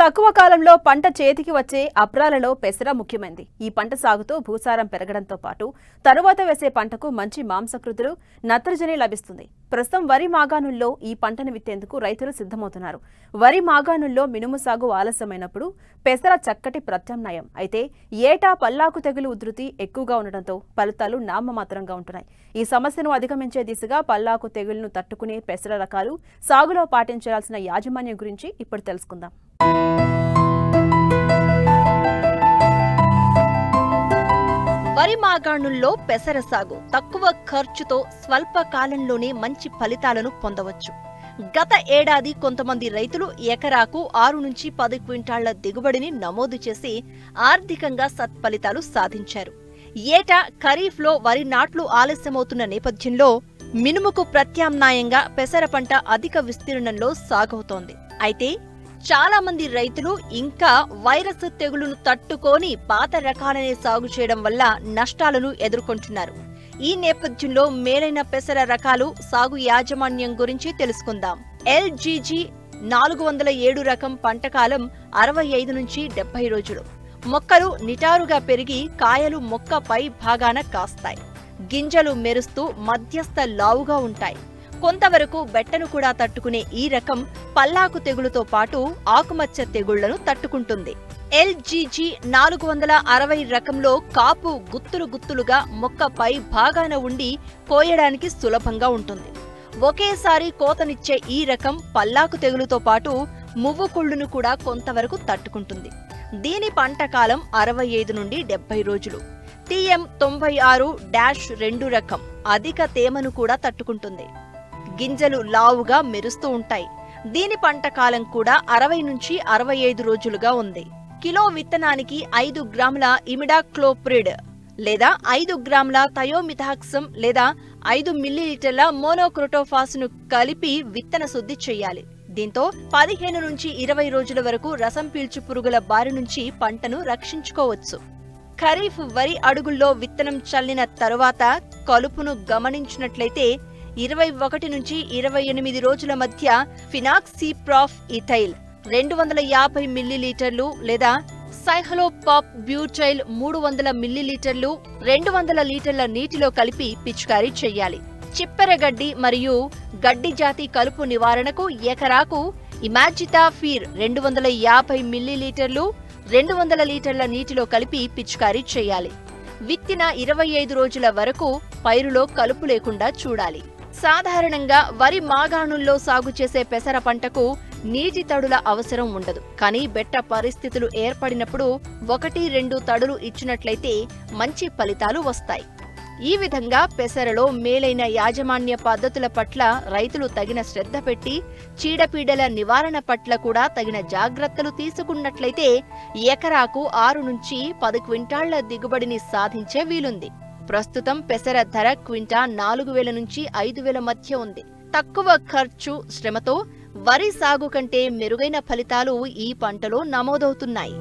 తక్కువ కాలంలో పంట చేతికి వచ్చే అప్రాలలో పెసర ముఖ్యమైంది. ఈ పంట సాగుతో భూసారం పెరగడంతో పాటు తరువాత వేసే పంటకు మంచి మాంసకృతులు నత్రజని లభిస్తుంది. ప్రస్తుతం వరి మాగాణుల్లో ఈ పంటను విత్తేందుకు రైతులు సిద్ధమవుతున్నారు. వరి మాగాణుల్లో మినుము సాగు ఆలస్యమైనప్పుడు పెసర చక్కటి ప్రత్యామ్నాయం. అయితే ఏటా పల్లాకు తెగులు ఉధృతి ఎక్కువగా ఉండడంతో ఫలితాలు నామమాత్రంగా ఉంటున్నాయి. ఈ సమస్యను అధిగమించే దిశగా పల్లాకు తెగులను తట్టుకునే పెసర రకాలు సాగులో పాటించాల్సిన యాజమాన్యం గురించి ఇప్పుడు తెలుసుకుందాం. వరి మాగాణుల్లో పెసర సాగు తక్కువ ఖర్చుతో స్వల్ప కాలంలోనే మంచి ఫలితాలను పొందవచ్చు. గత ఏడాది కొంతమంది రైతులు ఎకరాకు ఆరు నుంచి పది క్వింటాళ్ళ దిగుబడిని నమోదు చేసి ఆర్థికంగా సత్ఫలితాలు సాధించారు. ఏటా ఖరీఫ్లో వరి నాట్లు ఆలస్యమవుతున్న నేపథ్యంలో మినుముకు ప్రత్యామ్నాయంగా పెసర పంట అధిక విస్తీర్ణంలో సాగవుతోంది. అయితే చాలా మంది రైతులు ఇంకా వైరస్ తెగులును తట్టుకొని పాత రకాలనే సాగు చేయడం వల్ల నష్టాలను ఎదుర్కొంటున్నారు. ఈ నేపథ్యంలో మేలైన పెసర రకాలు సాగు యాజమాన్యం గురించి తెలుసుకుందాం. ఎల్జీజీ నాలుగు వందల ఏడు రకం పంటకాలం అరవై ఐదు నుంచి డెబ్బై రోజులు. మొక్కలు నిటారుగా పెరిగి కాయలు మొక్క పై భాగాన కాస్తాయి. గింజలు మెరుస్తూ మధ్యస్థ లావుగా ఉంటాయి. కొంతవరకు బెట్టను కూడా తట్టుకునే ఈ రకం పల్లాకు తెగులుతో పాటు ఆకుమచ్చ తెగుళ్ళను తట్టుకుంటుంది. ఎల్జీజీ నాలుగు వందల అరవై రకంలో కాపు గుత్తులు గుత్తులుగా మొక్క పై భాగాన ఉండి కోయడానికి సులభంగా ఉంటుంది. ఒకేసారి కోతనిచ్చే ఈ రకం పల్లాకు తెగులుతో పాటు మువ్వు కుళ్ళును కూడా కొంతవరకు తట్టుకుంటుంది. దీని పంట కాలం అరవై ఐదు నుండి డెబ్బై రోజులు. టీఎం తొంభై ఆరు డాష్ రెండు రకం అధిక తేమను కూడా తట్టుకుంటుంది. గింజలు లావుగా మెరుస్తూ ఉంటాయి. దీని పంట కాలం కూడా అరవై నుంచి అరవై ఐదు రోజులుగా ఉంది. కిలో విత్తనానికి ఐదు గ్రాముల ఇమిడాక్లోప్రిడ్ లేదా ఐదు గ్రాముల థయోమిథాక్సం లేదా ఐదు మిల్లీలీటర్ల మోనోక్రోటోఫాస్ను కలిపి విత్తన శుద్ధి చేయాలి. దీంతో పదిహేను నుంచి ఇరవై రోజుల వరకు రసం పీల్చు పురుగుల బారి నుంచి పంటను రక్షించుకోవచ్చు. ఖరీఫ్ వరి అడుగుల్లో విత్తనం చల్లిన తరువాత కలుపును గమనించినట్లయితే ఇరవై ఒకటి నుంచి ఇరవై ఎనిమిది రోజుల మధ్య ఫినాక్సీప్రాఫ్ ఇథైల్ రెండు వందల యాభై మిల్లీలీటర్లు లేదా సైహలోపాప్ బ్యూటైల్ మూడు వందల మిల్లీలీటర్లు రెండు వందల లీటర్ల నీటిలో కలిపి పిచికారీ చేయాలి చిప్పెరగడ్డి మరియు గడ్డి జాతి కలుపు నివారణకు ఎకరాకు ఇమాజితా ఫీర్ రెండు వందల యాభై మిల్లీలీటర్లు రెండు వందల లీటర్ల నీటిలో కలిపి పిచికారీ చేయాలి విత్తిన ఇరవై ఐదు రోజుల వరకు పైరులో కలుపు లేకుండా చూడాలి. సాధారణంగా వరి మాగాణుల్లో సాగు చేసే పెసర పంటకు నీటి తడుల అవసరం ఉండదు. కానీ బెట్ట పరిస్థితులు ఏర్పడినప్పుడు ఒకటి రెండు తడులు ఇచ్చినట్లయితే మంచి ఫలితాలు వస్తాయి. ఈ విధంగా పెసరలో మేలైన యాజమాన్య పద్ధతుల పట్ల రైతులు తగిన శ్రద్ధ పెట్టి చీడపీడల నివారణ పట్ల కూడా తగిన జాగ్రత్తలు తీసుకున్నట్లయితే ఎకరాకు ఆరు నుంచి పది క్వింటాళ్ళ దిగుబడిని సాధించే వీలుంది. ప్రస్తుతం పెసర ధర క్వింటా నాలుగు వేల నుంచి ఐదు వేల మధ్య ఉంది. తక్కువ ఖర్చు శ్రమతో వరి సాగు కంటే మెరుగైన ఫలితాలు ఈ పంటలో నమోదవుతున్నాయి.